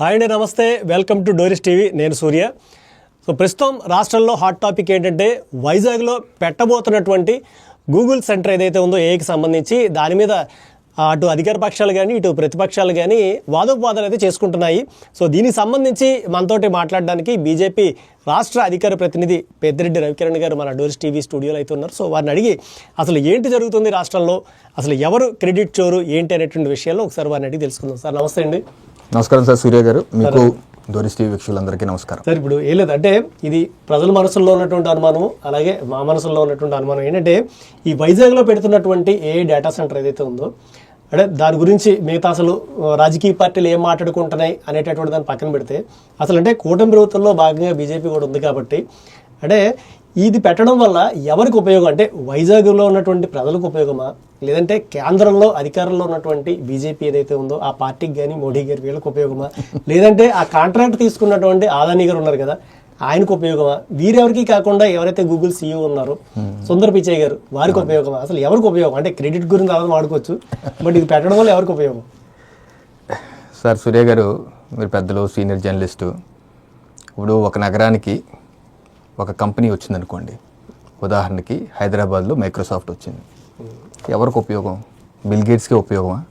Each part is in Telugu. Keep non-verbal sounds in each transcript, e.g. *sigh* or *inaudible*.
హాయ్ అండి నమస్తే. Welcome to Doris TV. నేను సూర్య. సో ప్రస్తుతం రాష్ట్రంలో హాట్ టాపిక్ ఏంటంటే వైజాగ్లో పెట్టబోతున్నటువంటి గూగుల్ సెంటర్ ఏదైతే ఉందో ఏకి సంబంధించి దాని మీద అటు అధికార పక్షాలు కానీ ఇటు ప్రతిపక్షాలు కానీ వాదోపవాదాలు అయితే చేసుకుంటున్నాయి. సో దీనికి సంబంధించి మనతోటి మాట్లాడడానికి బీజేపీ రాష్ట్ర అధికార ప్రతినిధి పెద్దిరెడ్డి రవికిరణ్ గారు మన డోర్స్ టీవీ స్టూడియోలో అయితే ఉన్నారు. సో వారిని అడిగి అసలు ఏంటి జరుగుతుంది రాష్ట్రంలో? అసలు ఎవరు క్రెడిట్ చోరు ఏంటి అనేటువంటి విషయాల్లో ఒకసారి వారిని అడిగి తెలుసుకుందాం. సార్ నమస్తే అండి. నమస్కారం సార్ సూర్య గారు. మీకు దోరిస్ టీవీ వీక్షకులందరికీ నమస్కారం. సార్ ఇప్పుడు ఏం లేదు. అంటే ఇది ప్రజల మనసుల్లో ఉన్నటువంటి అనుమానం అలాగే మా మనసుల్లో ఉన్నటువంటి అనుమానం ఏంటంటే ఈ వైజాగ్లో పెడుతున్నటువంటి ఏ డేటా సెంటర్ ఏదైతే ఉందో అంటే దాని గురించి మిగతా అసలు రాజకీయ పార్టీలు ఏం మాట్లాడుకుంటున్నాయి అనేటటువంటి దాన్ని పక్కన పెడితే అసలు అంటే కూటమి ప్రభుత్వంలో భాగంగా బీజేపీ కూడా ఉంది కాబట్టి అంటే ఇది పెట్టడం వల్ల ఎవరికి ఉపయోగం? అంటే వైజాగ్లో ఉన్నటువంటి ప్రజలకు ఉపయోగమా? లేదంటే కేంద్రంలో అధికారంలో ఉన్నటువంటి బీజేపీ ఏదైతే ఉందో ఆ పార్టీకి కానీ మోడీ గారి వీళ్ళకి ఉపయోగమా? లేదంటే ఆ కాంట్రాక్ట్ తీసుకున్నటువంటి ఆదాని గారు ఉన్నారు కదా ఆయనకు ఉపయోగమా? వీరెవరికి కాకుండా ఎవరైతే గూగుల్ సీఈఓ ఉన్నారో సుందర్ పిచయ్ గారు వారికి ఉపయోగమా? అసలు ఎవరికి ఉపయోగం? అంటే క్రెడిట్ గురించి అలా వాడుకోవచ్చు బట్ ఇది పెట్టడం వల్ల ఎవరికి ఉపయోగం? సార్ సూర్య గారు మీరు పెద్దలు సీనియర్ జర్నలిస్టు ఇప్పుడు ఒక నగరానికి ఒక కంపెనీ వచ్చిందనుకోండి. ఉదాహరణకి హైదరాబాద్లో మైక్రోసాఫ్ట్ వచ్చింది. ఎవరికి ఉపయోగం? బిల్ గేట్స్కే ఉపయోగమా?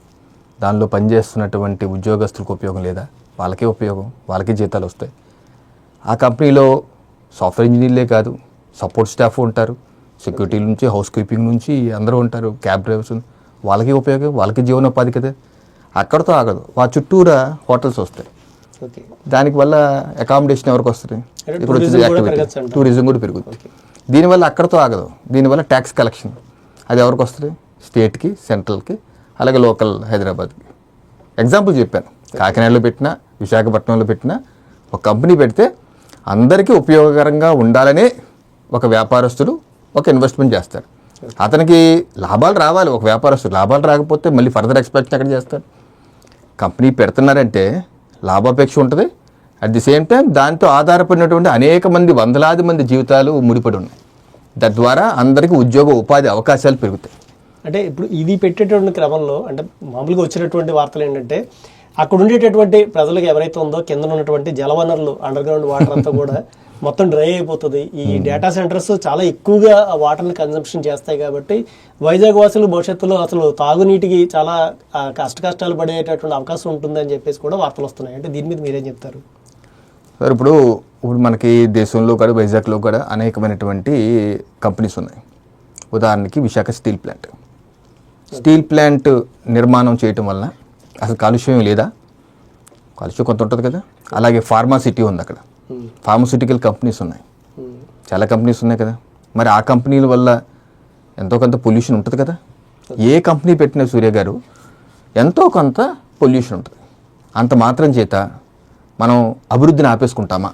దానిలో పనిచేస్తున్నటువంటి ఉద్యోగస్తులకు ఉపయోగం లేదా? వాళ్ళకే ఉపయోగం? వాళ్ళకే జీతాలు వస్తాయి. ఆ కంపెనీలో సాఫ్ట్వేర్ ఇంజనీర్లే కాదు సపోర్ట్ స్టాఫ్ ఉంటారు. సెక్యూరిటీ నుంచి హౌస్ కీపింగ్ నుంచి అందరూ ఉంటారు. క్యాబ్ డ్రైవర్స్ వాళ్ళకి ఉపయోగం వాళ్ళకి జీవనోపాధి కదా. అక్కడితో ఆగదు. వాళ్ళ చుట్టూరా హోటల్స్ వస్తాయి. దానికి వల్ల అకామిడేషన్ ఎవరికి వస్తుంది? ఇప్పుడు వచ్చేది యాక్టివిటీ. టూరిజం కూడా పెరుగుతుంది దీనివల్ల అక్కడితో ఆగదు. దీనివల్ల ట్యాక్స్ కలెక్షన్ అది ఎవరికి వస్తుంది? స్టేట్కి సెంట్రల్కి అలాగే లోకల్ హైదరాబాద్కి. ఎగ్జాంపుల్ చెప్పాను. కాకినాడలో పెట్టినా విశాఖపట్నంలో పెట్టినా ఒక కంపెనీ పెడితే అందరికీ ఉపయోగకరంగా ఉండాలనే ఒక వ్యాపారస్తుడు ఒక ఇన్వెస్ట్మెంట్ చేస్తాడు. అతనికి లాభాలు రావాలి. ఒక వ్యాపారస్తుడు. లాభాలు రాకపోతే మళ్ళీ ఫర్దర్ ఎక్స్పెక్ట్ ఎక్కడ చేస్తాడు? కంపెనీ పెడుతున్నారంటే లాభాపేక్ష ఉంటుంది. అట్ ది సేమ్ టైం దాంతో ఆధారపడినటువంటి అనేక మంది వందలాది మంది జీవితాలు ముడిపడి ఉన్నాయి. తద్వారా అందరికీ ఉద్యోగ ఉపాధి అవకాశాలు పెరుగుతాయి. అంటే ఇప్పుడు ఇది పెట్టేటువంటి క్రమంలో అంటే మామూలుగా వచ్చినటువంటి వార్తలు ఏంటంటే అక్కడ ఉండేటటువంటి ప్రజలకు ఎవరైతే ఉందో కింద ఉన్నటువంటి జలవనరులు అండర్ గ్రౌండ్ వాటర్ అంతా కూడా *laughs* మొత్తం డ్రై అయిపోతుంది. ఈ డేటా సెంటర్స్ చాలా ఎక్కువగా వాటర్ని కన్సంప్షన్ చేస్తాయి కాబట్టి వైజాగ్ వాసులు భవిష్యత్తులో అసలు తాగునీటికి చాలా కష్ట కష్టాలు పడేటటువంటి అవకాశం ఉంటుందని చెప్పేసి కూడా వార్తలు వస్తున్నాయి. అంటే దీని మీద మీరేం చెప్తారు? సార్ ఇప్పుడు ఇప్పుడు మనకి దేశంలో కూడా వైజాగ్లో కూడా అనేకమైనటువంటి కంపెనీస్ ఉన్నాయి. ఉదాహరణకి Visakha steel plant. Steel plant నిర్మాణం చేయటం వలన అసలు కాలుష్యం లేదా? కాలుష్యం కొంత ఉంటుంది కదా? అలాగే ఫార్మాసిటీ ఉంది అక్కడ. ఫార్మాసిటికల్ కంపెనీస్ ఉన్నాయి. చాలా కంపెనీస్ ఉన్నాయి కదా. మరి ఆ కంపెనీల వల్ల ఎంతో కొంత పొల్యూషన్ ఉంటుంది కదా. ఏ కంపెనీ పెట్టిన సూర్య గారు ఎంతో కొంత పొల్యూషన్ ఉంటుంది. అంత మాత్రం చేత మనం అభివృద్ధిని ఆపేసుకుంటామా?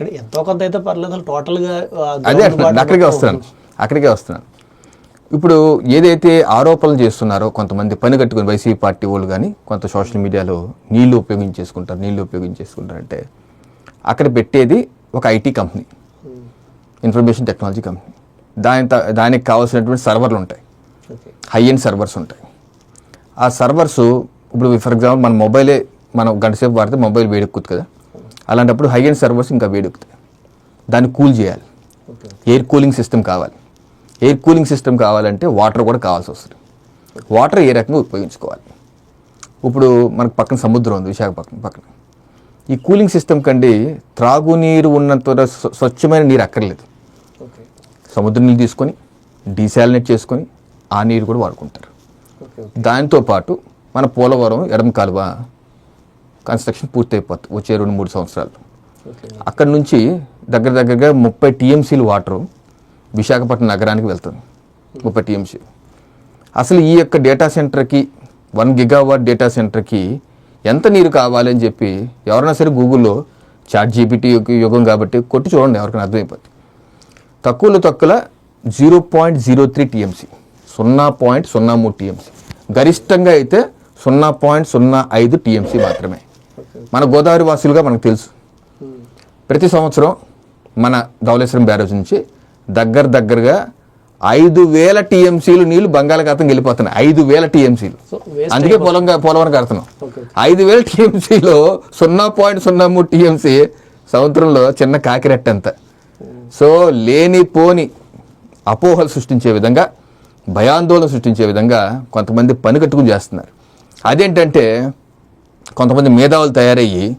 అంటే ఎంతో కొంత అయితే పర్లేదు టోటల్గా అదే అక్కడికే వస్తున్నాను. అక్కడికే వస్తున్నాను. ఇప్పుడు ఏదైతే ఆరోపణలు చేస్తున్నారో కొంతమంది పని కట్టుకుని వైసీపీ పార్టీ వాళ్ళు కానీ కొంత సోషల్ మీడియాలో నీళ్ళు ఉపయోగించేసుకుంటారు నీళ్ళు ఉపయోగించేసుకుంటారంటే అక్కడ పెట్టేది ఒక IT company. Information technology company. దాని దానికి కావాల్సినటువంటి సర్వర్లు ఉంటాయి. హై ఎండ్ సర్వర్స్ ఉంటాయి. ఆ సర్వర్స్ ఇప్పుడు ఫర్ ఎగ్జాంపుల్ మన మొబైలే మనం గంటసేపు వాడితే మొబైల్ వేడెక్కుతుంది కదా. అలాంటప్పుడు హై ఎండ్ సర్వర్స్ ఇంకా వేడెక్కుతాయి. దాన్ని కూల్ చేయాలి. ఎయిర్ కూలింగ్ సిస్టమ్ కావాలి. ఎయిర్ కూలింగ్ సిస్టమ్ కావాలంటే వాటర్ కూడా కావాల్సి వస్తుంది. వాటర్ ఏ రకంగా ఉపయోగించుకోవాలి? ఇప్పుడు మనకు పక్కన సముద్రం ఉంది విశాఖపట్నం పక్కన. ఈ కూలింగ్ సిస్టమ్ కండి త్రాగునీరు ఉన్నంత స్వచ్ఛమైన నీరు అక్కర్లేదు. సముద్ర నీళ్ళు తీసుకొని డీసాలినేట్ చేసుకొని ఆ నీరు కూడా వాడుకుంటారు. దాంతో పాటు మన పోలవరం ఎడమ కాలువ కన్స్ట్రక్షన్ పూర్తయిపోతుంది వచ్చే రెండు మూడు సంవత్సరాలు. అక్కడ నుంచి దగ్గర దగ్గరగా ముప్పై టీఎంసీలు వాటరు విశాఖపట్నం నగరానికి వెళ్తుంది. ముప్పై టీఎంసీ. అసలు ఈ యొక్క డేటా సెంటర్కి వన్ గిగావాట్ డేటా సెంటర్కి ఎంత నీరు కావాలి అని చెప్పి ఎవరైనా సరే గూగుల్లో చాట్ జీపీటీ యుగం కాబట్టి కొట్టి చూడండి ఎవరికైనా అర్థమైపోతుంది తక్కువలో తక్కువ zero point zero three TMC సున్నా పాయింట్ సున్నా మూడు టీఎంసీ. గరిష్టంగా అయితే సున్నా పాయింట్ సున్నా ఐదు టీఎంసీ మాత్రమే. మన గోదావరి వాసులుగా మనకు తెలుసు. ప్రతి సంవత్సరం మన ధవళేశ్వరం బ్యారేజ్ నుంచి దగ్గర దగ్గరగా ఐదు వేల టీఎంసీలు నీళ్ళు బంగాళాఖాతం వెళ్ళిపోతున్నాయి. ఐదు వేల టీఎంసీలు. అందుకే పొలం పోలవరం కడుతున్నాం. ఐదు వేల టీఎంసీలో సున్నా పాయింట్ సున్నా మూడు టీఎంసీ సముద్రంలో చిన్న కాకిరెట్ట అంత. సో లేని పోని అపోహలు సృష్టించే విధంగా భయాందోళన సృష్టించే విధంగా కొంతమంది పని కట్టుకుని చేస్తున్నారు. అదేంటంటే కొంతమంది మేధావులు తయారయ్యి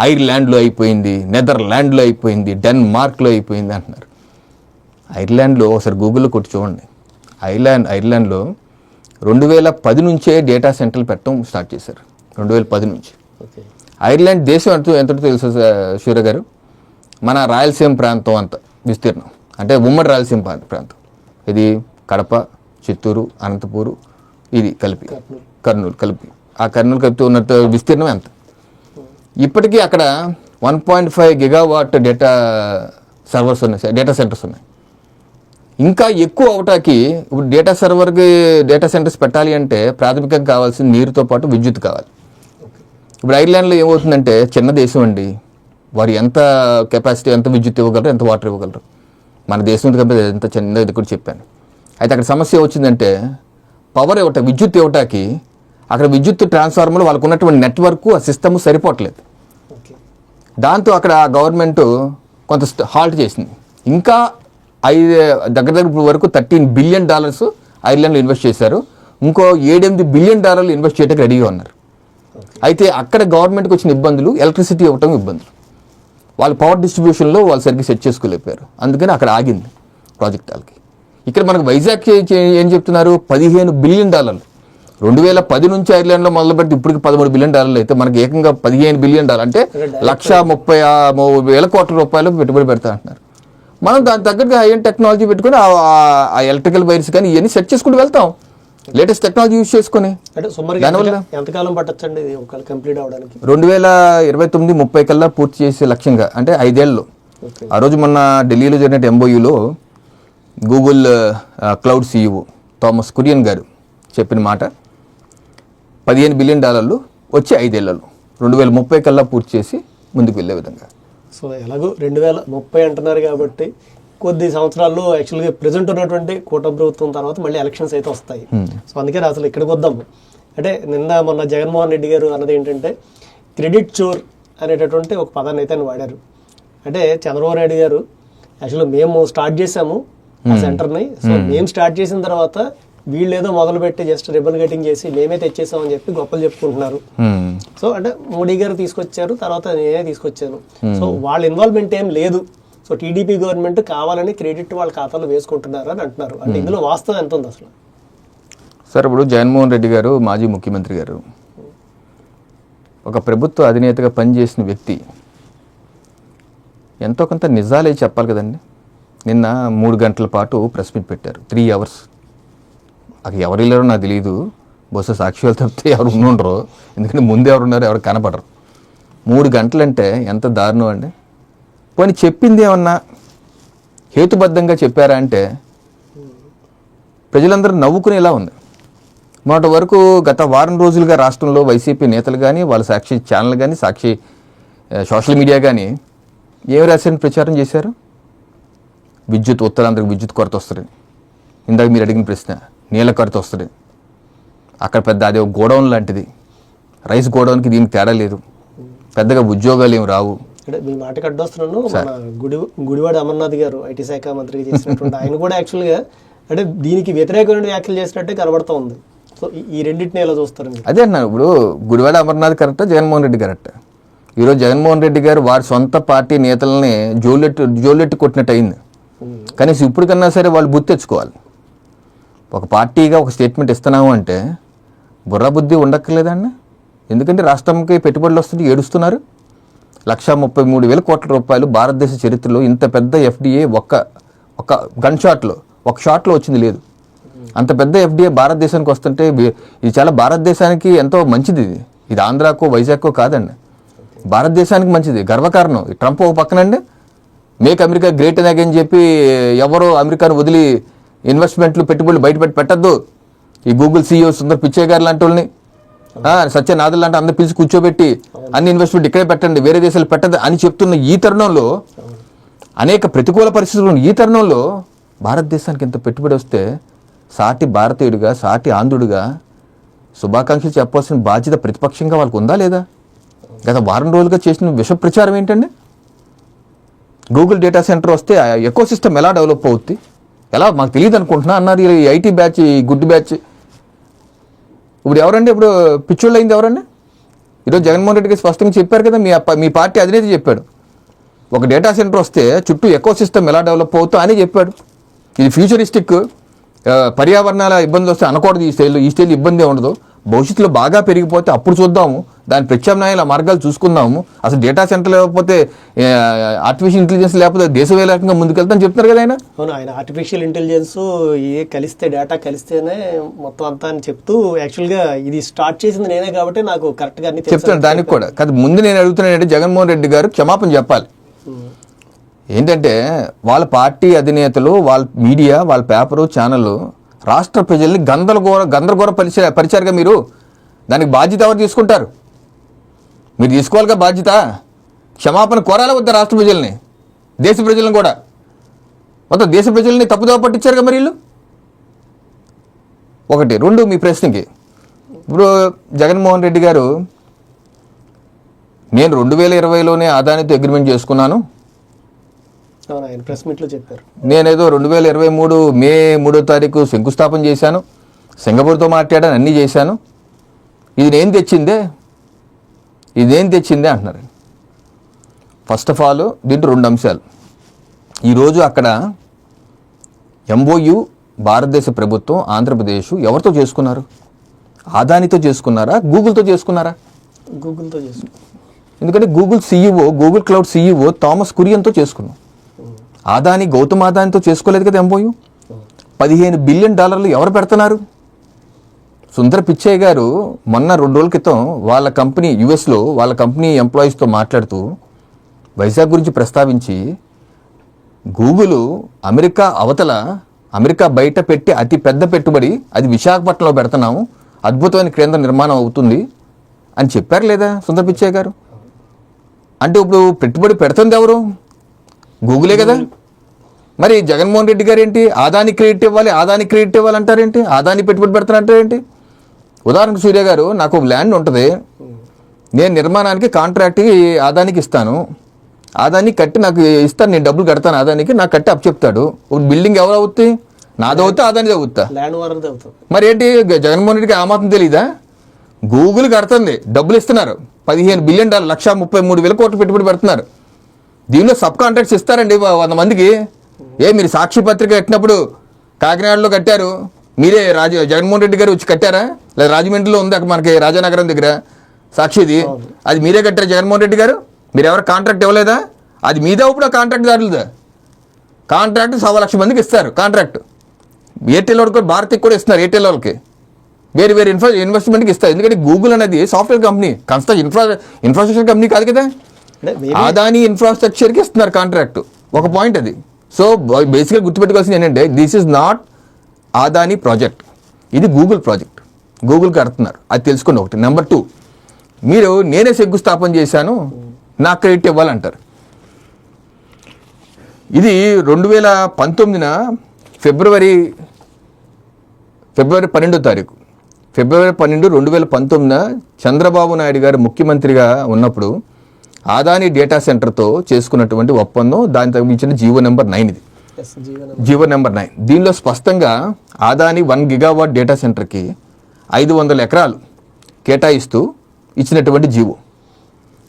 ఐర్లాండ్లో అయిపోయింది నెదర్లాండ్లో అయిపోయింది డెన్మార్క్లో అయిపోయింది అంటున్నారు. ఐర్లాండ్లో ఒకసారి గూగుల్లో కొట్టి చూడండి. ఐర్లాండ్ ఐర్లాండ్లో రెండు వేల పది నుంచే డేటా సెంటర్లు పెట్టడం స్టార్ట్ చేశారు. రెండు వేల పది నుంచి. ఐర్లాండ్ దేశం ఎంత ఎంత తెలుసు సూర్య గారు? మన రాయలసీమ ప్రాంతం అంత విస్తీర్ణం. అంటే ఉమ్మడి రాయలసీమ ప్రాంత- ప్రాంతం. ఇది కడప చిత్తూరు అనంతపూరు ఇది కలిపి. కర్నూలు. కర్నూలు కలిపి. ఆ కర్నూలు కలిపి ఉన్నంత విస్తీర్ణం ఎంత? ఇప్పటికీ అక్కడ one point five gigawatt data servers ఉన్నాయి డేటా సెంటర్స్ ఉన్నాయి. ఇంకా ఎక్కువ అవటానికి ఇప్పుడు డేటా సర్వర్కి డేటా సెంటర్స్ పెట్టాలి అంటే ప్రాథమికంగా కావాల్సిన నీరుతో పాటు విద్యుత్ కావాలి. ఇప్పుడు ఐర్లాండ్లో ఏమవుతుందంటే చిన్న దేశం అండి. వారు ఎంత కెపాసిటీ ఎంత విద్యుత్ ఇవ్వగలరు ఎంత వాటర్ ఇవ్వగలరు? మన దేశం కంటే ఎంత చిన్నది కూడా చెప్పాను. అయితే అక్కడ సమస్య వచ్చిందంటే పవర్ ఇవ్వట విద్యుత్ ఇవ్వటానికి అక్కడ విద్యుత్ ట్రాన్స్ఫార్మర్ వాళ్ళకు ఉన్నటువంటి నెట్వర్క్ ఆ సిస్టమ్ సరిపోవట్లేదు. దాంతో అక్కడ గవర్నమెంట్ కొంత హాల్ట్ చేసింది. ఇంకా ఐదు దగ్గర దగ్గర ఇప్పుడు వరకు థర్టీన్ బిలియన్ డాలర్స్ ఐర్లాండ్లో ఇన్వెస్ట్ చేశారు. ఇంకో ఏడెనిమిది బిలియన్ డాలర్లు ఇన్వెస్ట్ చేయడానికి రెడీగా ఉన్నారు అయితే అక్కడ గవర్నమెంట్కి వచ్చిన ఇబ్బందులు ఎలక్ట్రిసిటీ ఇవ్వటం ఇబ్బందులు. వాళ్ళు పవర్ డిస్ట్రిబ్యూషన్లో వాళ్ళు సరిగ్గా సెట్ చేసుకోలేకపోయారు. అందుకని అక్కడ ఆగింది ప్రాజెక్ట్ వాళ్ళకి. ఇక్కడ మనకు వైజాగ్ ఏం చెప్తున్నారు? పదిహేను బిలియన్ డాలర్లు. రెండు వేల పది నుంచి ఐర్లాండ్లో మొదలుపెట్టి ఇప్పటికి పదమూడు బిలియన్ డాలర్లు అయితే మనకి ఏకంగా పదిహేను బిలియన్ డాలర్. అంటే లక్ష ముప్పై వేల కోట్ల రూపాయలు పెట్టుబడి పెడతా అంటున్నారు. మనం దాని తగ్గట్టుగా హై టెక్నాలజీ పెట్టుకొని ఆ- ఎలక్ట్రికల్ వైర్స్ కానీ ఇవన్నీ సెట్ చేసుకుంటూ వెళ్తాం. లేటెస్ట్ టెక్నాలజీ యూజ్ చేసుకొని. దానివల్ల? ఎంతకాలం పట్టొచ్చండి కంప్లీట్ అవడానికి? రెండు వేల ఇరవై తొమ్మిది ముప్పై కల్లా పూర్తి చేసే లక్ష్యంగా అంటే ఐదేళ్ళు. ఆ రోజు మొన్న ఢిల్లీలో జరిగిన ఎంబోయూలో Google cloud CEO Thomas Kurian గారు చెప్పిన మాట పదిహేను బిలియన్ డాలర్లు వచ్చే ఐదేళ్ళలో రెండు వేల ముప్పై కల్లా పూర్తి చేసి ముందుకు వెళ్ళే విధంగా. సో ఎలాగో రెండు వేల ముప్పై అంటున్నారు కాబట్టి కొద్ది సంవత్సరాల్లో యాక్చువల్గా ప్రెజెంట్ ఉన్నటువంటి కూటమి ప్రభుత్వం తర్వాత మళ్ళీ ఎలక్షన్స్ అయితే వస్తాయి. సో అందుకే అసలు ఇక్కడికి వద్దాం అంటే నిన్న మొన్న జగన్మోహన్ రెడ్డి గారు అన్నది ఏంటంటే క్రెడిట్ చోర్ అనేటటువంటి ఒక పదాన్ని అయితే ఆయన వాడారు. అంటే చంద్రబాబు నాయుడు గారు యాక్చువల్గా మేము స్టార్ట్ చేసాము ఆ సెంటర్ని. సో మేము స్టార్ట్ చేసిన తర్వాత వీళ్ళు ఏదో మొదలుపెట్టి జస్ట్ రిబన్ కటింగ్ చేసి మేమే తెచ్చేసామని చెప్పి గొప్పలు చెప్పుకుంటున్నారు. సో అంటే మోడీ గారు తీసుకొచ్చారు తర్వాత నేనే తీసుకొచ్చాను. సో వాళ్ళ ఇన్వాల్వ్మెంట్ ఏం లేదు. సో టీడీపీ గవర్నమెంట్ కావాలని క్రెడిట్ వాళ్ళ ఖాతాలో వేసుకుంటున్నారు అని అంటున్నారు. అంటే ఇందులో వాస్తవం ఎంత ఉంది అసలు? సార్ ఇప్పుడు జగన్మోహన్ రెడ్డి గారు మాజీ ముఖ్యమంత్రి గారు ఒక ప్రభుత్వ అధినేతగా పనిచేసిన వ్యక్తి. ఎంతో కొంత నిజాలే చెప్పాలి కదండి. నిన్న మూడు గంటల పాటు ప్రెస్ మీట్ పెట్టారు. త్రీ అవర్స్ అక్కడ ఎవరు వెళ్ళారో నాకు తెలియదు బహుశా సాక్షులు తప్పితే ఎవరు ఉండరు ఎందుకంటే ముందు ఎవరు ఉన్నారో ఎవరు కనపడరు. మూడు గంటలంటే ఎంత దారుణం అండి. పోనీ చెప్పింది ఏమన్నా హేతుబద్ధంగా చెప్పారా అంటే ప్రజలందరూ నవ్వుకునేలా ఉంది. మొన్నటి వరకు గత వారం రోజులుగా రాష్ట్రంలో వైసీపీ నేతలు కానీ వాళ్ళ సాక్షి ఛానల్ కానీ సాక్షి సోషల్ మీడియా కానీ ఏం రాశారని ప్రచారం చేశారు? విద్యుత్ ఉత్తరాంధ్రకు విద్యుత్ కొరత వస్తుంది ఇందాక మీరు అడిగిన ప్రశ్న. నీళ్ళ కొరత వస్తుంది. అక్కడ పెద్ద అదే ఒక గోడౌన్ లాంటిది. రైస్ గోడౌన్కి దీనికి తేడా లేదు. పెద్దగా ఉద్యోగాలు ఏమి రావు. అంటే మీ మాటకి అడ్డొస్తున్నాను మన గుడి గుడివాడ అమర్నాథ్ గారు ఐటీ శాఖ మంత్రిగా చేసినటువంటి ఆయన కూడా యాక్చువల్గా అంటే దీనికి వ్యతిరేకమైన వ్యాఖ్యలు చేసినట్టే కనబడుతూ ఉంది. సో ఈ- రెండింటిని ఎలా చూస్తారు అదే అన్నాను ఇప్పుడు గుడివాడ అమర్నాథ్ కరెక్ట్ జగన్మోహన్ రెడ్డి కరెక్ట్? ఈరోజు జగన్మోహన్ రెడ్డి గారు వారి సొంత పార్టీ నేతల్ని జోలెట్టు జోలెట్టు కొట్టినట్టు అయింది. కనీసం ఇప్పుడు కన్నా సరే వాళ్ళు బుద్ధి తెచ్చుకోవాలి. ఒక పార్టీగా ఒక స్టేట్మెంట్ ఇస్తున్నాము అంటే బుర్రబుద్ధి ఉండక్కర్లేదండి. ఎందుకంటే రాష్ట్రంకి పెట్టుబడులు వస్తుంటే ఏడుస్తున్నారు. లక్ష ముప్పై మూడు వేల కోట్ల రూపాయలు భారతదేశ చరిత్రలో ఇంత పెద్ద ఎఫ్డిఏ ఒక్క ఒక గన్ షాట్లో ఒక షాట్లో వచ్చింది లేదు. అంత పెద్ద ఎఫ్డిఏ భారతదేశానికి వస్తుంటే ఇది చాలా భారతదేశానికి ఎంతో మంచిది ఇది. ఇది ఆంధ్రాకో వైజాగ్కో కాదండి. భారతదేశానికి మంచిది గర్వకారణం. ఈ ట్రంప్ ఒక పక్కనండి మేక్ అమెరికా గ్రేట్ అని చెప్పి ఎవరో అమెరికాను వదిలి ఇన్వెస్ట్మెంట్లు పెట్టుబడులు బయటపెట్టి పెట్టద్దు. ఈ గూగుల్ సీఈఓ సుందర్ పిచ్చే గారు లాంటి వాళ్ళని. సత్యనాథులు లాంటి అందరు పిలిచి కూర్చోబెట్టి అన్ని ఇన్వెస్ట్మెంట్ ఇక్కడే పెట్టండి వేరే దేశాలు పెట్టద్దు అని చెప్తున్న ఈ తరుణంలో అనేక ప్రతికూల పరిస్థితులు ఈ తరుణంలో భారతదేశానికి ఇంత పెట్టుబడి వస్తే సాటి భారతీయుడిగా సాటి ఆంధ్రుడిగా శుభాకాంక్షలు చెప్పాల్సిన బాధ్యత ప్రతిపక్షంగా వాళ్ళకు ఉందా లేదా? గత వారం రోజులుగా చేసిన విష ప్రచారం ఏంటండి? గూగుల్ డేటా సెంటర్ వస్తే ఎకో సిస్టమ్ ఎలా డెవలప్ అవుద్ది? ఎలా? మాకు తెలియదు అనుకుంటున్నా. అన్నారు ఈ ఐటీ బ్యాచ్ ఈ గుడ్ బ్యాచ్. ఇప్పుడు ఎవరండి? ఇప్పుడు పిచ్చోళ్ళు అయింది ఎవరండి? ఈరోజు జగన్మోహన్ రెడ్డికి స్పష్టంగా చెప్పారు కదా మీ మీ పార్టీ అధినేత చెప్పాడు. ఒక డేటా సెంటర్ వస్తే చుట్టూ ఎకో సిస్టమ్ ఎలా డెవలప్ అవుతుందో అని చెప్పాడు. ఇది ఫ్యూచరిస్టిక్ పర్యావరణాల ఇబ్బందులు వస్తే అనకూడదు ఈ స్టైల్లో ఈ స్టైల్ ఇబ్బంది ఉండదు భవిష్యత్తులో బాగా పెరిగిపోతే అప్పుడు చూద్దాము. దాని ప్రత్యామ్నాయాల మార్గాలు చూసుకుందాము. అసలు డేటా సెంటర్ లేకపోతే ఆర్టిఫిషియల్ ఇంటెలిజెన్స్ లేకపోతే దేశవ్యాప్తంగా ముందుకెళ్తాని చెప్తున్నారు కదా ఆయన? అవును ఆయన ఆర్టిఫిషియల్ ఇంటెలిజెన్స్ ఏ కలిస్తే డేటా కలిస్తేనే మొత్తం అంతా అని చెప్తూ యాక్చువల్గా ఇది స్టార్ట్ చేసింది నేనే కాబట్టి నాకు కరెక్ట్గా అన్ని చెప్తాను దానికి కూడా. కాదు ముందు నేను అడుగుతున్నానంటే జగన్మోహన్ రెడ్డి గారు క్షమాపణ చెప్పాలి. ఏంటంటే వాళ్ళ పార్టీ అధినేతలు వాళ్ళ మీడియా వాళ్ళ పేపరు ఛానల్ రాష్ట్ర ప్రజల్ని గందరగోర గందరగోర పరిచ పరిచారుగా మీరు? దానికి బాధ్యత ఎవరు తీసుకుంటారు? మీరు తీసుకోవాలిగా బాధ్యత? క్షమాపణ కోరాలా వద్దా రాష్ట్ర ప్రజల్ని? దేశ ప్రజలను కూడా? మొత్తం దేశ ప్రజల్ని తప్పుదోవ పట్టించారుగా మరి వీళ్ళు? ఒకటి రెండు మీ ప్రశ్నకి. ఇప్పుడు జగన్మోహన్ రెడ్డి గారు నేను రెండు వేల ఇరవైలోనే ఆదాయంతో అగ్రిమెంట్ చేసుకున్నాను. ఆయన ప్రెస్ మీట్లో చెప్పారు. నేనేదో రెండు వేల ఇరవై మూడు మే మూడో తారీఖు శంకుస్థాపన చేశాను. సింగపూర్తో మాట్లాడాను అన్నీ చేశాను. ఇది నేను తెచ్చిందే ఇదేం తెచ్చిందే అంటున్నారు. ఫస్ట్ ఆఫ్ ఆల్ దీంట్లో రెండు అంశాలు. ఈరోజు అక్కడ ఎంఓయు భారతదేశ ప్రభుత్వం ఆంధ్రప్రదేశ్ ఎవరితో చేసుకున్నారు? ఆదానితో చేసుకున్నారా? గూగుల్తో చేసుకున్నారా? గూగుల్తో చేసి ఎందుకంటే Google CEO Google cloud CEO Thomas కురియన్తో చేసుకున్నాం. ఆదాని గౌతమ్ ఆదానితో చేసుకోలేదు కదా ఎంబోయు పదిహేను బిలియన్ డాలర్లు ఎవరు పెడుతున్నారు? సుందర పిచ్చయ్య గారు మొన్న రెండు రోజుల క్రితం వాళ్ళ కంపెనీ యుఎస్లో వాళ్ళ కంపెనీ ఎంప్లాయీస్తో మాట్లాడుతూ వైజాగ్ గురించి ప్రస్తావించి గూగుల్ అమెరికా అవతల అమెరికా బయట పెట్టి అతి పెద్ద పెట్టుబడి అది విశాఖపట్నంలో పెడుతున్నాము అద్భుతమైన కేంద్ర నిర్మాణం అవుతుంది అని చెప్పారు లేదా సుందర పిచ్చయ్య గారు? అంటే ఇప్పుడు పెట్టుబడి పెడుతుంది ఎవరు? గూగులే కదా. మరి జగన్మోహన్ రెడ్డి గారు ఏంటి ఆదాని క్రెడిట్ ఇవ్వాలి ఆదాని క్రెడిట్ ఇవ్వాలి అంటారేంటి ఆదాని పెట్టుబడి పెడతానంటారేంటి ఉదాహరణకు సూర్య గారు నాకు ఒక ల్యాండ్ ఉంటుంది. నేను నిర్మాణానికి కాంట్రాక్ట్కి ఆదానికి ఇస్తాను. ఆదాన్ని కట్టి నాకు ఇస్తాను నేను డబ్బులు కడతాను ఆదానికి నాకు కట్టి అప్పు చెప్తాడు బిల్డింగ్ ఎవరు అవుద్ది? నాది అవుతా ఆదానిది అవుతా అవుతుంది. మరి ఏంటి జగన్మోహన్ రెడ్డికి ఆ మాత్రం తెలీదా? గూగుల్ కడుతుంది డబ్బులు ఇస్తున్నారు. పదిహేను బిలియన్ డాలర్ లక్ష ముప్పై మూడు వేల కోట్లు పెట్టుబడి పెడుతున్నారు. దీనిలో సబ్ కాంట్రాక్ట్స్ ఇస్తారండి వంద మందికి. ఏ మీరు సాక్షి పత్రిక కట్టినప్పుడు కాకినాడలో కట్టారు. మీరే రాజ జగన్మోహన్ రెడ్డి గారు వచ్చి కట్టారా? లేదా రాజమండ్రిలో ఉంది అక్కడ మనకి రాజానగరం దగ్గర సాక్షిది అది మీరే కట్టారు జగన్మోహన్ రెడ్డి గారు? మీరు ఎవరు కాంట్రాక్ట్ ఇవ్వలేదా? అది మీదే ఇప్పుడు కాంట్రాక్ట్ దారులదా? కాంట్రాక్ట్ సవా లక్ష మందికి ఇస్తారు కాంట్రాక్ట్. ఎయిర్టెల్ వాళ్ళకి కూడా భారత్కి కూడా ఇస్తున్నారు ఎయిర్టెల్ వాళ్ళకి. వేరే వేరే ఇన్ఫ్రా ఇన్వెస్ట్మెంట్కి ఇస్తారు. ఎందుకంటే గూగుల్ అనేది software company. Construction infra infrastructure company కాదు కదా. ఆదాని ఇన్ఫ్రాస్ట్రక్చర్కి ఇస్తున్నారు కాంట్రాక్ట్ ఒక పాయింట్ అది. సో బేసిక్గా గుర్తుపెట్టుకోవాల్సింది ఏంటంటే this is not Adani project ఇది గూగుల్ ప్రాజెక్ట్ గూగుల్ కడుతున్నారు. అది తెలుసుకోండి ఒకటి. నెంబర్ టూ మీరు నేనే శంకుస్థాపన చేశాను నా క్రెడిట్ ఇవ్వాలంటారు. ఇది రెండు వేల పంతొమ్మిదిన ఫిబ్రవరి ఫిబ్రవరి పన్నెండో తారీఖు. ఫిబ్రవరి పన్నెండు రెండు వేల పంతొమ్మిదిన చంద్రబాబు నాయుడు గారు ముఖ్యమంత్రిగా ఉన్నప్పుడు ఆదాని డేటా సెంటర్తో చేసుకున్నటువంటి ఒప్పందం దానికి తగ్గించిన జీవో నెంబర్ నైన్ ఇది. GO number nine. దీనిలో స్పష్టంగా ఆదాని వన్ గిగావాట్ డేటా సెంటర్కి ఐదు వందల ఎకరాలు కేటాయిస్తూ ఇచ్చినటువంటి జీవో.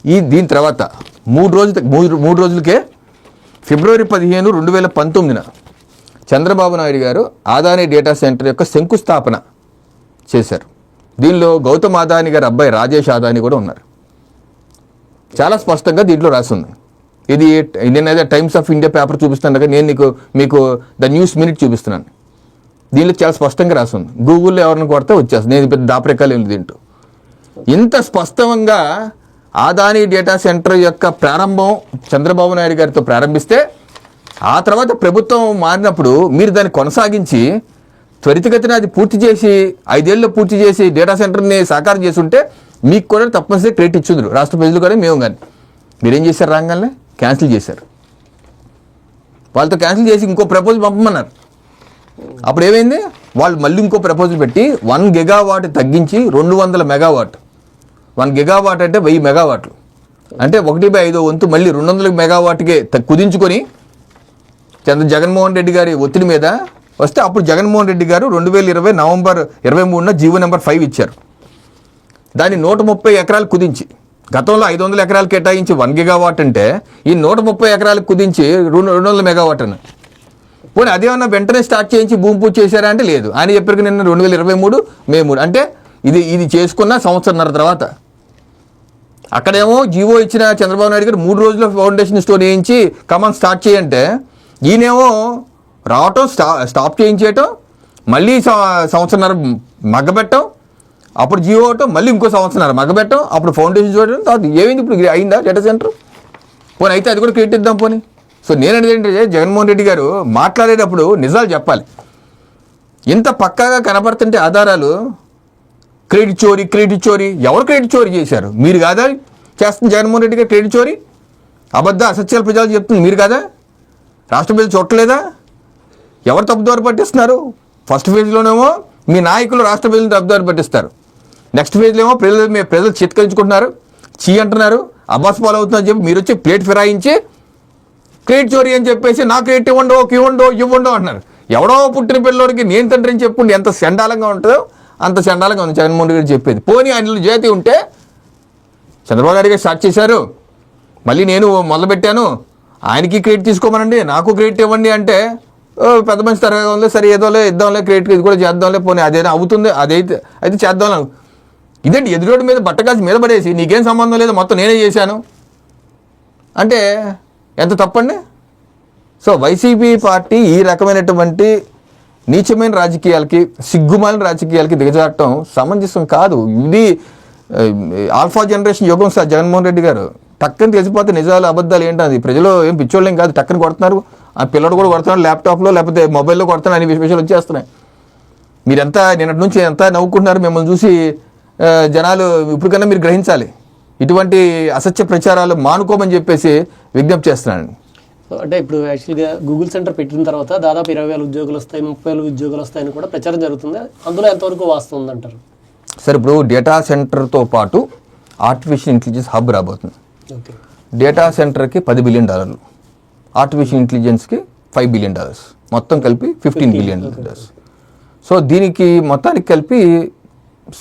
ఈ దీని తర్వాత మూడు రోజుల మూడు మూడు రోజులకే ఫిబ్రవరి పదిహేను రెండు వేల పంతొమ్మిదిన చంద్రబాబు నాయుడు గారు ఆదాని డేటా సెంటర్ యొక్క శంకుస్థాపన చేశారు. దీనిలో గౌతమ్ ఆదాని గారి అబ్బాయి రాజేష్ ఆదాని కూడా ఉన్నారు. చాలా స్పష్టంగా దీంట్లో రాసి ఉంది ఇది నేను అదే టైమ్స్ ఆఫ్ ఇండియా పేపర్ చూపిస్తాను కదా నేను నీకు మీకు ద న్యూస్ మినిట్ చూపిస్తున్నాను. దీనిలో చాలా స్పష్టంగా రాసి ఉంది గూగుల్లో ఎవరిని కొడితే వచ్చేస్తుంది. నేను పెద్ద దాపరికాలు ఏమి దీంట్లో. ఇంత స్పష్టంగా ఆదాని డేటా సెంటర్ యొక్క ప్రారంభం చంద్రబాబు నాయుడు గారితో ప్రారంభిస్తే ఆ తర్వాత ప్రభుత్వం మారినప్పుడు మీరు దాన్ని కొనసాగించి త్వరితగతిన అది పూర్తి చేసి ఐదేళ్ళు పూర్తి చేసి డేటా సెంటర్ని సాకారం చేస్తుంటే మీకు కూడా తప్పనిసరి క్రెడిట్ ఇచ్చిండ్రు రాష్ట్ర ప్రజలు కానీ మేము కానీ. మీరేం చేశారు రాగానే క్యాన్సిల్ చేశారు. వాళ్ళతో క్యాన్సిల్ చేసి ఇంకో ప్రపోజల్ పంపమన్నారు. అప్పుడు ఏమైంది? వాళ్ళు మళ్ళీ ఇంకో ప్రపోజల్ పెట్టి వన్ గిగావాట్ తగ్గించి రెండు వందల మెగావాట్ వన్ గిగావాట్ అంటే వెయ్యి మెగావాట్లు అంటే ఒకటి బై ఐదో వంతు మళ్ళీ రెండు వందల మెగావాట్కే కుదించుకొని చంద్ర జగన్మోహన్ రెడ్డి గారి ఒత్తిడి మీద వస్తే అప్పుడు జగన్మోహన్ రెడ్డి గారు రెండు వేల ఇరవై నవంబర్ ఇరవై మూడున జీవో నెంబర్ ఫైవ్ ఇచ్చారు. దాన్ని నూట ముప్పై ఎకరాలు కుదించి గతంలో ఐదు వందల ఎకరాలు కేటాయించి వన్ గిగావాట్ అంటే ఈ నూట ముప్పై ఎకరాలకు కుదించి రెండు రెండు వందల మెగావాట్ అని పోనీ అదేమన్నా వెంటనే స్టార్ట్ చేయించి భూమి పూజ చేశారా అంటే లేదు. ఆయన చెప్పరికి నిన్న రెండు వేల ఇరవై మూడు మే మూడు. అంటే ఇది ఇది చేసుకున్న సంవత్సరంన్నర తర్వాత. అక్కడేమో జీవో ఇచ్చిన చంద్రబాబు నాయుడు గారు మూడు రోజుల ఫౌండేషన్ స్టోన్ వేయించి కమాన్ స్టార్ట్ చేయంటే. ఈయనేమో రావటం స్టా స్టాప్ చేయించేయటం మళ్ళీ సం- సంవత్సరంన్నర మగ్గబెట్టం అప్పుడు జియో అవటం మళ్ళీ ఇంకో సంవత్సరంన్నర మగ్గబెట్టం అప్పుడు ఫౌండేషన్ చూడటం తర్వాత ఏమైంది ఇప్పుడు అయిందా డేటా సెంటర్? పోనీ అయితే అది కూడా క్రియేట్ ఇద్దాం పోనీ. సో నేననేది ఏంటంటే జగన్మోహన్ రెడ్డి గారు మాట్లాడేటప్పుడు నిజాలు చెప్పాలి. ఇంత పక్కాగా కనపడుతుంటే ఆధారాలు క్రెడిట్ చోరీ క్రెడిట్ చోరీ ఎవరు క్రెడిట్ చోరీ చేశారు? మీరు కాదా? చేస్తుంది జగన్మోహన్ రెడ్డి గారు క్రెడిట్ చోరీ? అబద్ధ అసత్యాల ప్రజలు చెప్తుంది మీరు కదా? రాష్ట్ర ప్రజలు చూడలేదా ఎవరు తప్పుదారి పట్టిస్తున్నారు? ఫస్ట్ ఫేజ్లోనేమో మీ నాయకులు రాష్ట్ర ప్రజలను తప్పుదారి పట్టిస్తారు. నెక్స్ట్ ఫేజ్లో ఏమో ప్రజలు మీ ప్రజలు చిత్కరించుకుంటున్నారు. చీ అంటున్నారు. అబ్బాస్ పాలు అవుతుందని చెప్పి మీరు వచ్చి ప్లేట్ ఫిరాయించి క్రెడిట్ చోరీ అని చెప్పేసి నా క్రెడిట్ ఇవ్వండో ఇవ్వండో ఇవ్వండో అంటున్నారు. ఎవడో పుట్టిన పిల్లోడికి నేను తండ్రి అని చెప్పండి ఎంత చండాలంగా ఉంటుందో అంత చండాలంగా ఉంది జగన్మోహన్ రెడ్డి గారు చెప్పేది. పోనీ ఆయనలో జాతి ఉంటే చంద్రబాబు నాయుడు గారు స్టార్ట్ చేశారు. మళ్ళీ నేను మొదలుపెట్టాను. ఆయనకి క్రెడిట్ తీసుకోమనండి నాకు క్రెడిట్ ఇవ్వండి అంటే పెద్ద మంచి తరగా ఉంది సరే ఏదోలే ఇద్దాంలే క్రియేట్ ఇది కూడా చేద్దాంలే పోనీ అదేదో అవుతుంది అదైతే అయితే చేద్దాం ఇదేంటి ఎదురోడి మీద బట్టకాసి మీద పడేసి నీకేం సంబంధం లేదు మొత్తం నేనే చేశాను. అంటే ఎంత తప్పండి? సో వైసీపీ పార్టీ ఈ రకమైనటువంటి నీచమైన రాజకీయాలకి సిగ్గుమాలిన రాజకీయాలకి దిగజారటం సమంజసం కాదు. ఇది ఆల్ఫా జనరేషన్ యోగం సార్ జగన్మోహన్ రెడ్డి గారు. టక్కని తెలిసిపోతే నిజాలు అబద్ధాలు ఏంటది ప్రజలు ఏం పిచ్చోళ్ళేం కాదు టక్కని కొడుతున్నారు. ఆ పిల్లడు కూడా కొడుతున్నాడు ల్యాప్టాప్లో లేకపోతే మొబైల్లో కొడుతున్నాడు అనే విషయాలు వచ్చేస్తున్నాయి. మీరెంత నిన్నటి నుంచి ఎంత నవ్వుకుంటున్నారు మిమ్మల్ని చూసి జనాలు ఇప్పటికన్నా మీరు గ్రహించాలి. ఇటువంటి అసత్య ప్రచారాలు మానుకోమని చెప్పేసి విజ్ఞప్తి చేస్తున్నాను అంటే ఇప్పుడు యాక్చువల్గా గూగుల్ సెంటర్ పెట్టిన తర్వాత దాదాపు ఇరవై వేల ఉద్యోగులు వస్తాయి ముప్పై వేల ఉద్యోగులు వస్తాయని కూడా ప్రచారం జరుగుతుంది. అందులో ఎంతవరకు వాస్తవం ఉందంటారు? సరే ఇప్పుడు డేటా సెంటర్తో పాటు ఆర్టిఫిషియల్ ఇంటెలిజెన్స్ హబ్ రాబోతుంది. డేటా సెంటర్కి పది బిలియన్ డాలర్లు. ఆర్టిఫిషియల్ ఇంటెలిజెన్స్కి ఫైవ్ బిలియన్ డాలర్స్ మొత్తం కలిపి ఫిఫ్టీన్ బిలియన్ డాలర్స్ సో దీనికి మొత్తానికి కలిపి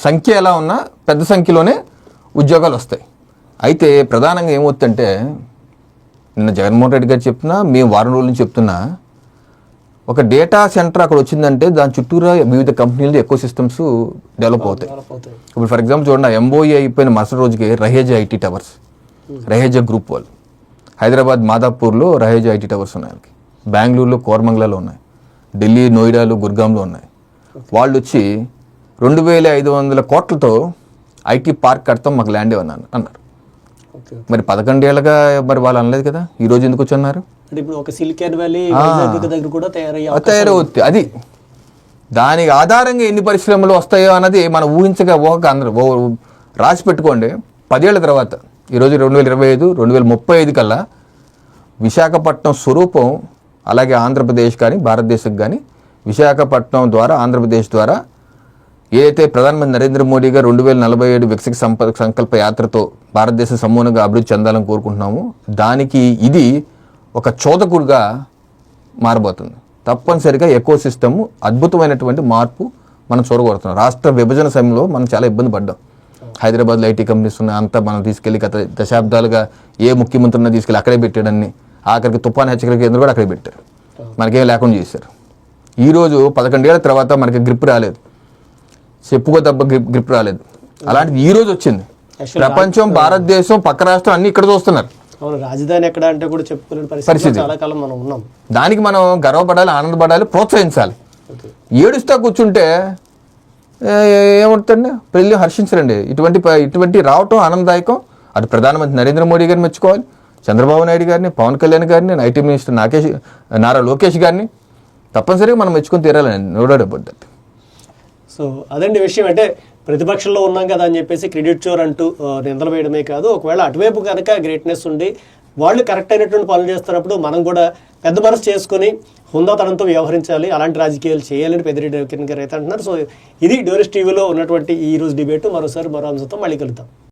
సంఖ్య ఎలా ఉన్నా పెద్ద సంఖ్యలోనే ఉద్యోగాలు వస్తాయి. అయితే ప్రధానంగా ఏమవుతుందంటే నిన్న జగన్మోహన్ రెడ్డి గారు చెప్తున్నా మేము వారం రోజుల నుంచి చెప్తున్నా ఒక డేటా సెంటర్ అక్కడ వచ్చిందంటే దాని చుట్టూరా వివిధ కంపెనీలు ఎక్కువ సిస్టమ్స్ డెవలప్ అవుతాయి. ఇప్పుడు ఫర్ ఎగ్జాంపుల్ చూడండి ఎంఓఈ అయిపోయిన మరుసటి రోజుకి Raheja IT towers Raheja group వాళ్ళు. హైదరాబాద్ మాదాపూర్లో రహేజా ఐటీ టవర్స్ ఉన్నాయి వాళ్ళకి. బెంగళూరులో కోరమంగళలో ఉన్నాయి. ఢిల్లీ నోయిడాలో గుర్గాంలో ఉన్నాయి. వాళ్ళు వచ్చి రెండు వేల ఐదు వందల కోట్లతో ఐటీ పార్క్ కడతాం మాకు ల్యాండ్ ఇవ్వన్నారు అన్నారు. మరి పదకొండేళ్ళగా మరి వాళ్ళు అనలేదు కదా? ఈ రోజు ఎందుకు వచ్చి అన్నారు? అంటే ఇప్పుడు ఒక సిలికాన్ వ్యాలీ వైజాగ్ దగ్గర కూడా తయారయ్యే అవకాశం తయారవుతుంది అది దానికి ఆధారంగా ఎన్ని పరిశ్రమలు వస్తాయో అన్నది మనం ఊహించగా ఊహక అందరూ. రాసి పెట్టుకోండి. పదేళ్ళ తర్వాత ఈరోజు రెండు వేల ఇరవై ఐదు రెండు వేల ముప్పై ఐదు కల్లా విశాఖపట్నం స్వరూపం అలాగే ఆంధ్రప్రదేశ్ కానీ భారతదేశం కానీ విశాఖపట్నం ద్వారా ఆంధ్రప్రదేశ్ ద్వారా ఏదైతే ప్రధానమంత్రి నరేంద్ర మోడీ గారు రెండు వేల నలభై ఏడు వికసిత సంప సంకల్ప యాత్రతో భారతదేశం సమూలంగా అభివృద్ధి చెందాలని కోరుకుంటున్నాము దానికి ఇది ఒక చోదకుడుగా మారబోతుంది. తప్పనిసరిగా ఎకో సిస్టమ్ అద్భుతమైనటువంటి మార్పు మనం చూడగలుగుతున్నాం. రాష్ట్ర విభజన సమయంలో మనం చాలా ఇబ్బంది పడ్డాం. హైదరాబాద్లో ఐటీ కంపెనీస్ ఉన్నాయి అంతా మనం తీసుకెళ్ళి గత దశాబ్దాలుగా ఏ ముఖ్యమంత్రి ఉన్నా తీసుకెళ్ళి అక్కడే పెట్టాడన్ని ఆఖరికి తుఫాన్ హెచ్చరిక కేంద్రం కూడా అక్కడే పెట్టారు. మనకేం లేకుండా చేశారు. ఈరోజు పదకొండేళ్ళ తర్వాత మనకి గ్రిప్ రాలేదు. చెప్పుకో దెబ్బ గ్రిప్ గ్రిప్ రాలేదు. అలాంటిది ఈ రోజు వచ్చింది. ప్రపంచం భారతదేశం పక్క రాష్ట్రం అన్ని ఇక్కడ చూస్తున్నారు. అవును రాజధాని ఎక్కడ అంటే కూడా చెప్పుకునే పరిస్థితి. చాలా కాలం మనం ఉన్నాం. దానికి మనం గర్వపడాలి ఆనందపడాలి ప్రోత్సహించాలి. ఏడుస్తా కూర్చుంటే ఏమవుతుందండి? ప్రజలు హర్షించరండి. ఇటువంటి ప- ఇటువంటి రావటం ఆనందదాయకం. అటు ప్రధానమంత్రి నరేంద్ర మోడీ గారిని మెచ్చుకోవాలి. చంద్రబాబు నాయుడు గారిని పవన్ కళ్యాణ్ గారిని ఐటీ మినిస్టర్ నాకేష్ నారా లోకేష్ గారిని తప్పనిసరిగా మనం మెచ్చుకొని తీరాలని no doubt about that. So అదండి విషయం. అంటే ప్రతిపక్షంలో ఉన్నాం కదా అని చెప్పేసి క్రెడిట్ చోర్ అంటూ నిందలు వేయడమే కాదు. ఒకవేళ అటువైపు కనుక గ్రేట్నెస్ ఉండి వాళ్ళు కరెక్ట్ అయినటువంటి పనులు చేస్తున్నప్పుడు మనం కూడా పెద్ద మనసు చేసుకొని హుందాతనంతో వ్యవహరించాలి అలాంటి రాజకీయాలు చేయాలని పెద్దిరెడ్డి రవికిరణ్ గారు అయితే అంటున్నారు. సో ఇది డోరెస్ టీవీలో ఉన్నటువంటి ఈ రోజు డిబేట్. మరోసారి మరో అంశంతో మళ్ళీ కలుద్దాం.